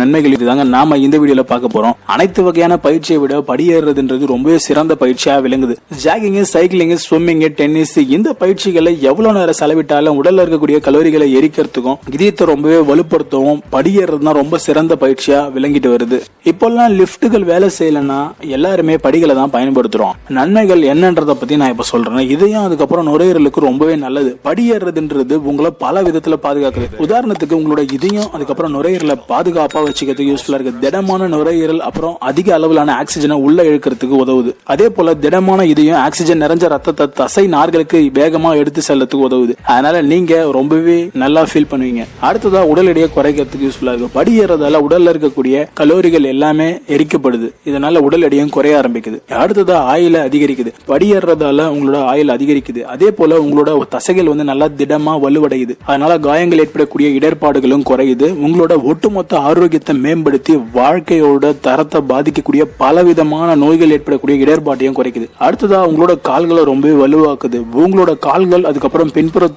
நன்மைகள் இதுதாங்க நாம இந்த வீடியோல பார்க்க போறோம். அனைத்து வகையான பயிற்சியை விட படியேறதுன்றது ரொம்பவே சிறந்த பயிற்சியா விளங்குது. ஜாகிங் சைக்கிளிங் ஸ்விம்மிங் டென்னிஸ் இந்த பயிற்சிகளை எவ்வளவு நேரம் செலவிட்டாலும் உடல்ல இருக்கக்கூடிய கலோரிகளை எரிக்கிறதுக்கும் இதயத்தை ரொம்பவே வலுப்படுத்தவும் படியேறது தான் ரொம்ப சிறந்த பயிற்சியா விளங்கிட்டு வருது. இப்போல்லாம் லிப்ட்டுகள் வேலை செய்யலைன்னா எல்லாருமே படிகளை தான் பயன்படுத்துறோம். நன்மைகள் என்னன்றத பத்தி நான் இப்ப சொல்றேன். இதையும் அதுக்கப்புறம் நுரையீரலுக்கு ரொம்பவே நல்லது. படியேறதுன்றது உங்களை பல விதத்துல பாதுகாக்குது. உதாரணத்துக்கு உங்களோட இதயம் அதுக்கப்புறம் நுரையீரலை பாதுகாப்பா வச்சுக்கிறதுக்கு யூஸ்ஃபுல்லாக இருக்குது திடமான நுரையீரல் அப்புறம் அதிக அளவிலான ஆக்சிஜனை உள்ள இழுக்கிறதுக்கு உதவுது. அதே போல திடமான இதையும் ஆக்சிஜன் நிறைஞ்ச ரத்தத்தை தசை நார்களுக்கு வேகமாக எடுத்து செல்லத்துக்கு உதவுது. அதனால நீங்க ரொம்பவே நல்லா ஃபீல் பண்ணுவீங்க. அடுத்ததா உடல் எடையை குறைக்கிறதுக்கு யூஸ்ஃபுல்லாக இருக்கு. படி ஏறதால உடல்ல இருக்கக்கூடிய கலோரிகள் எல்லாமே எரிக்கப்படுது. இதனால உடல் எடையும் குறைய ஆரம்பிக்குது. அடுத்ததா ஆயில அதிகரிக்குது. படி ஏறதால உங்களோட ஆயில் அதிகரிக்குது. அதே போல உங்களோட தசைகள் வந்து நல்லா திடமா வலுவடையுது. அதனால காயங்கள் ஏற்படக்கூடிய இடர்பாடுகளும் குறையுது. உங்களோட ஒட்டுமொத்த ஆரோக்கியத்தை மேம்படுத்தி வாழ்க்கையோட தரத்தை பாதிக்கக்கூடிய பலவிதமான நோய்கள் ஏற்படக்கூடிய இடர்பாட்டையும் குறைக்குது. அடுத்ததா உங்களோட கால்களை ரொம்பவே வலுவாக்குது. உங்களோட கால்கள் அதுக்கப்புறம் பின்புற